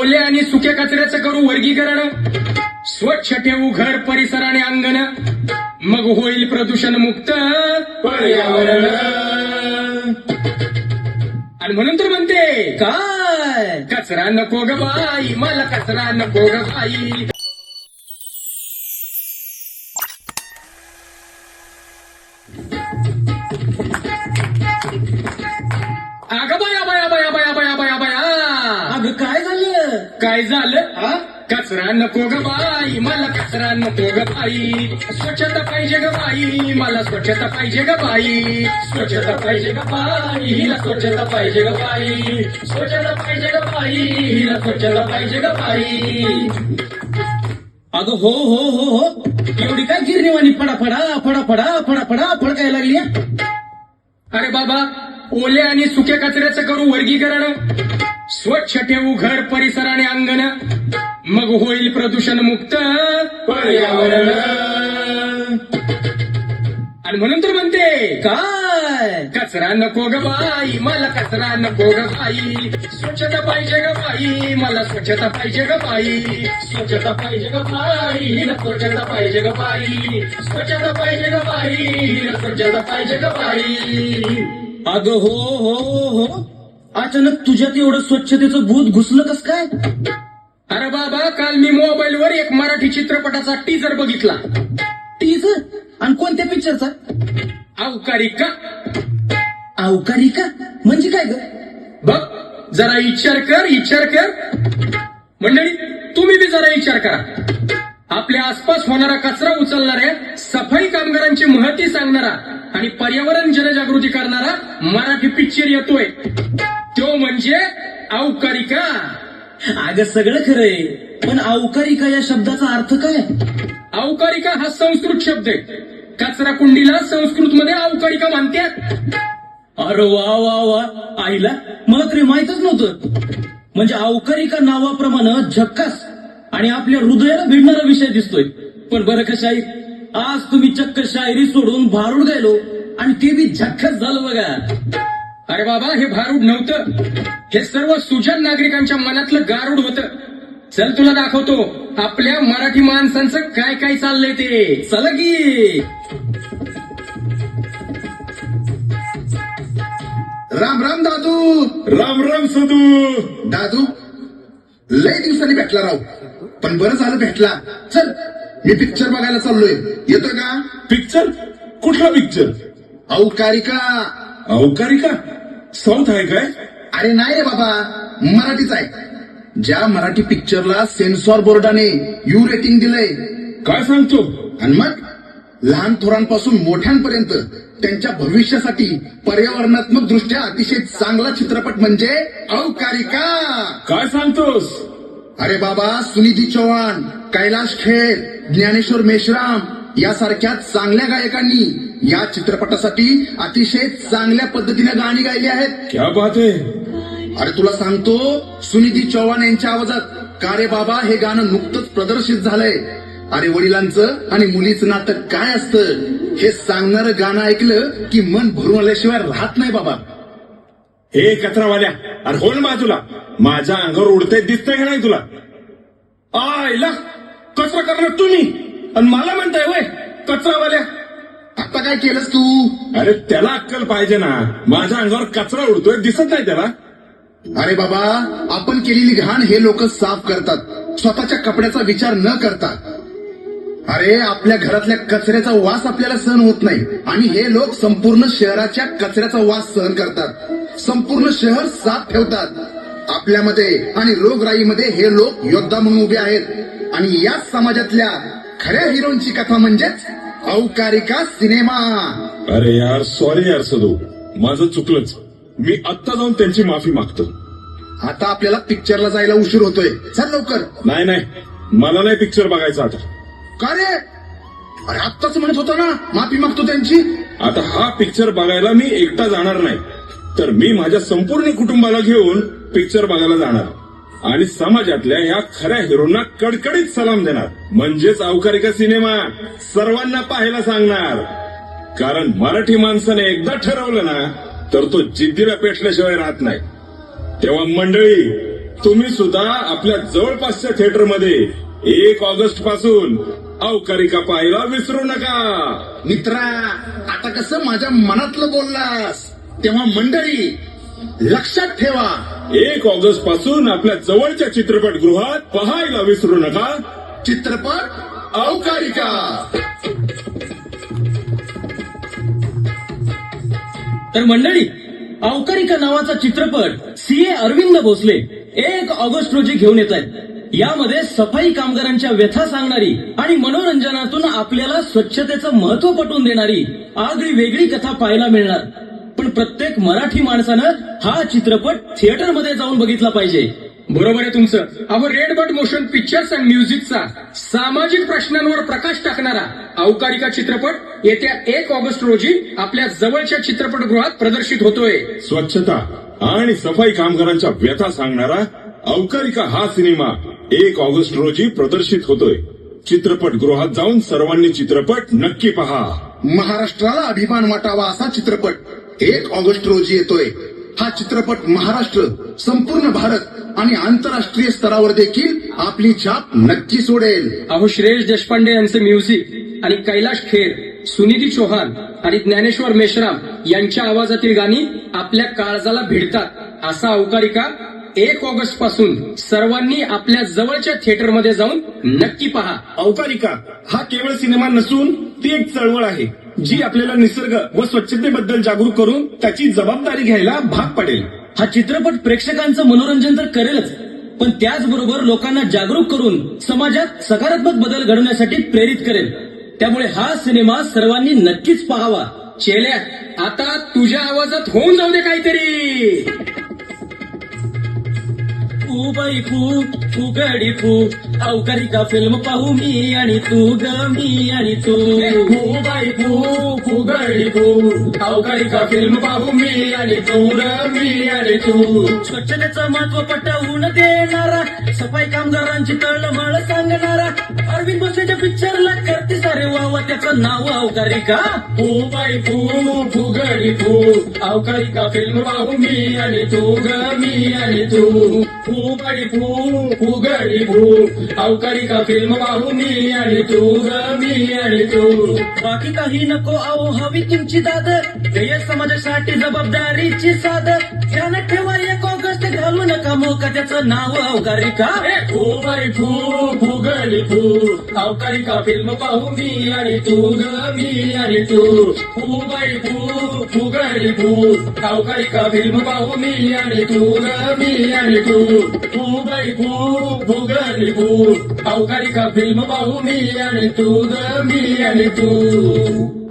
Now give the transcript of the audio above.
ओल्या आणि सुक्या कचऱ्याचं करू वर्गीकरण. स्वच्छ ठेवू घर परिसर आणि अंगण. मग होईल प्रदूषण मुक्त पर्यावरण. आणि म्हणून तर म्हणते काय? कचरा नको ग बाई मला कचरा नको ग बाई. काय झालं? हा? कचरा नको ग बाई मला कचरा नको ग बाई. स्वच्छता पाहिजे ग बाई मला स्वच्छता पाहिजे ग बाई. स्वच्छता पाहिजे ग बाई हिला स्वच्छता पाहिजे ग बाई. स्वच्छता पाहिजे ग बाई हिला स्वच्छता पाहिजे ग बाई. अगं हो हो हो हो. एवढी काय गिरणीवाणी फडा फडा फडा फडा फडा फडा फडकायला लागली अरे बाबा ओल्या आणि सुक्या कचऱ्याचं करू वर्गीकरण. स्वच्छ ठेवू घर परिसर आणि अंगण. मग होईल प्रदूषण मुक्त पर्यावरण. आणि म्हणून तर म्हणते काय? कचरा नको ग बाई मला कचरा नको ग बाई. स्वच्छता पाहिजे ग बाई मला स्वच्छता पाहिजे ग बाई. स्वच्छता पाहिजे ग बाई स्वच्छता पाहिजे ग बाई. स्वच्छता पाहिजे ग बाई स्वच्छता पाहिजे ग बाई. अगं हो हो हो. अचानक तुझ्यात एवढं स्वच्छतेचं भूत घुसलं कस काय? अरे बाबा काल मी मोबाईलवर एक मराठी चित्रपटाचा टीजर बघितला. टीज आणि कोणत्या पिक्चरचा अवकारी का अवकारी का म्हणजे काय ग? बघ जरा विचार कर विचार कर. मंडळी तुम्ही बी जरा विचार करा. आपल्या आसपास होणारा कचरा उचलणाऱ्या सफाई कामगारांची महती सांगणारा आणि पर्यावरण जनजागृती करणारा मराठी पिक्चर येतोय. तो म्हणजे अवकारिका. अगं सगळं खरंय. पण अवकारी का या शब्दाचा अर्थ काय? अवकारिका हा संस्कृत शब्द आहे. कचरा कुंडीला संस्कृत मध्ये अवकारिका म्हणतात. अरे वा वा वा. आईला मला तरी माहितच नव्हतं. म्हणजे अवकारी का नावाप्रमाणे झक्कास आणि आपल्या हृदयाला भिडणारा विषय दिसतोय. पण बरं का शाहीर आज तुम्ही चक्क शायरी सोडून भारूड गेलो आणि ते बी झक्कास झालं बघा. अरे बाबा हे भारूड नव्हतं. हे सर्व सुजन नागरिकांच्या मनातलं गारूड होतं. चल तुला दाखवतो. आपल्या मराठी माणसांचं काय काय चाललंय ते. चला की. राम राम दादू. राम राम सदू. दादू लय दिवसांनी भेटला राव. पण बरं झालं भेटला. चल. मी पिक्चर बघायला चाललोय. येतो का? पिक्चर कुठला पिक्चर औकारिका. अवकारी का साऊथ आहे काय? अरे नाही रे बाबा मराठीच आहे. ज्या मराठी पिक्चरला सेन्सॉर बोर्डाने यू रेटिंग दिलंय. काय सांगतो? आणि मग लहान थोरांपासून मोठ्यांपर्यंत त्यांच्या भविष्यासाठी पर्यावरणात्मक दृष्ट्या अतिशय चांगला चित्रपट म्हणजे औकारिका. काय सांगतोस? अरे बाबा सुनिधी चौहान. कैलाश खेर ज्ञानेश्वर मेश्राम यासारख्या चांगल्या गायकांनी या चित्रपटासाठी अतिशय चांगल्या पद्धतीने गाणी गायली आहेत. क्या बात आहे. अरे तुला सांगतो सुनिधी चौहान यांच्या आवाजात का रे बाबा हे गाणं नुकतंच प्रदर्शित झालंय. अरे वडिलांचं आणि मुलीचं नातं काय असतं? हे सांगणारं गाणं ऐकलं की मन भरून आल्याशिवाय राहत नाही बाबा. हे कचरावाल्या अरे हो ना बाजूला माझ्या अंगावर उडतंय दिसतंय का नाही तुला? आयला! कचरा करणार तुम्ही. आणि मला म्हणताय वय कचरावाल्या आता काय केलंस तू? अरे त्याला अक्कल पाहिजे ना. माझ्या अंगावर कचरा उडतोय दिसत नाही त्याला. अरे बाबा आपण केलेली घाण हे लोक साफ करतात. स्वतःच्या कपड्याचा विचार न करता अरे आपल्या घरातल्या कचऱ्याचा वास आपल्याला सहन होत नाही. आणि हे लोक संपूर्ण शहराच्या कचऱ्याचा वास सहन करतात. संपूर्ण शहर साफ ठेवतात. आपल्यामध्ये आणि रोगराईमध्ये हे लोक योद्धा म्हणून उभे आहेत. आणि याच समाजातल्या खऱ्या हिरोंची कथा म्हणजेच औकारिका सिनेमा. अरे यार सॉरी यार सदू. माझं चुकलंच. मी आत्ता जाऊन त्यांची माफी मागतो. आता आपल्याला पिक्चरला जायला उशीर होतोय. चल लवकर. नाही नाही. मला नाही पिक्चर बघायचा आता. का रे? अरे आत्ताच म्हणत होता ना माफी मागतो त्यांची. आता हा पिक्चर बघायला मी एकटा जाणार नाही. तर मी माझ्या संपूर्ण कुटुंबाला घेऊन पिक्चर बघायला जाणार. आणि समाजातल्या या खऱ्या हिरोंना कडकडीत सलाम देणार. म्हणजेच अवकारिका सिनेमा सर्वांना पाहायला सांगणार. कारण मराठी माणसाने एकदा ठरवलं ना तर तो जिद्दीला पेटल्याशिवाय राहत नाही. तेव्हा मंडळी तुम्ही सुद्धा आपल्या जवळपासच्या थिएटरमध्ये एक ऑगस्टपासून अवकारिका पाहायला विसरू नका. मित्रा आता कसं माझ्या मनातलं बोललास? तेव्हा मंडळी लक्षात ठेवा. एक ऑगस्टपासून आपल्या जवळच्या चित्रपटगृहात पाहायला विसरू नका. चित्रपट अवकारिका तर मंडळी अवकारिका नावाचा चित्रपट सीए अरविंद भोसले एक ऑगस्ट रोजी घेऊन येत आहेत. यामध्ये सफाई कामगारांच्या व्यथा सांगणारी आणि मनोरंजनातून आपल्याला स्वच्छतेचं महत्त्व पटवून देणारी आगळी वेगळी कथा पाहायला मिळणार. पण प्रत्येक मराठी माणसानं हा चित्रपट थिएटरमध्ये जाऊन बघितला पाहिजे. बरोबर आहे तुमचं. अहो red bird motion pictures and म्युझिकचा सामाजिक प्रश्नांवर प्रकाश टाकणारा अवकारिका चित्रपट येत्या एक ऑगस्ट रोजी आपल्या जवळच्या चित्रपटगृहात प्रदर्शित होतोय. स्वच्छता आणि सफाई कामगारांच्या व्यथा सांगणारा अवकारिका हा सिनेमा एक ऑगस्ट रोजी प्रदर्शित होतोय. चित्रपटगृहात जाऊन सर्वांनी चित्रपट नक्की पहा. महाराष्ट्राला अभिमान वाटावा असा चित्रपट. एक ऑगस्ट रोजी येतोय. हा चित्रपट महाराष्ट्र संपूर्ण भारत आणि आंतरराष्ट्रीय स्तरावर देखील आपली छाप नक्की सोडेल. अहो श्रेयस देशपांडे यांचे म्युझिक आणि कैलाश खेर सुनिधी चौहान आणि ज्ञानेश्वर मेश्राम यांच्या आवाजातील गाणी आपल्या काळजाला भिडतात. असा अवकारिका एक ऑगस्टपासून सर्वांनी आपल्या जवळच्या थिएटरमध्ये जाऊन नक्की पहा. अवकारिका हा केवळ सिनेमा नसून ती एक चळवळ आहे. जी आपल्याला निसर्ग व स्वच्छतेबद्दल जागरूक करून त्याची जबाबदारी घ्यायला भाग पडेल. हा चित्रपट प्रेक्षकांचं मनोरंजन तर करेलच पण त्याचबरोबर लोकांना जागरूक करून समाजात सकारात्मक बदल घडवण्यासाठी प्रेरित करेल. त्यामुळे हा सिनेमा सर्वांनी नक्कीच पाहावा. चेल्या आता तुझ्या आवाजात होऊन जाऊ दे काहीतरी. फू बाई फू फू गडी फू अवकारिका फिल्म पाहू मी आणि तू ग मी आणि तू. बाई भू फुगडी भू अवकारिका फिल्म पाहू मी आणि तू र मी आणि तू. स्वच्छतेचं महत्त्व पटवून देणारा सफाई कामगारांची तळमळ सांगणारा अरविंद भोसलेच्या पिक्चरला करते सारे वावा त्याचं नाव अवकारिका भू बाई भू फुगडी भू अवकारिका फिल्म पाहू मी आणि तू ग मी आणि तू. भू बाई भू फुगडी भू अवकारिका फिल्म पाहू मी आणि तू ग मी आणि तू. बाकी काही नको अहो हवी तुमची दाद ध्येय समाजासाठी जबाबदारीची साध ध्यान ठेवा एक मोका त्याचं नाव अवकारिका. भू बाई भू फुगडी भू अवकारिका फिल्म पाहू मी आणि तू ग मी आणि तू. भू बाई भू फुगडी अवकारिका फिल्म पाहू मी आणि तू ग मी आणि तू. भू बाई भू फुगडी भू अवकारिका फिल्म पाहू मी आणि तू ग मी आणि तू.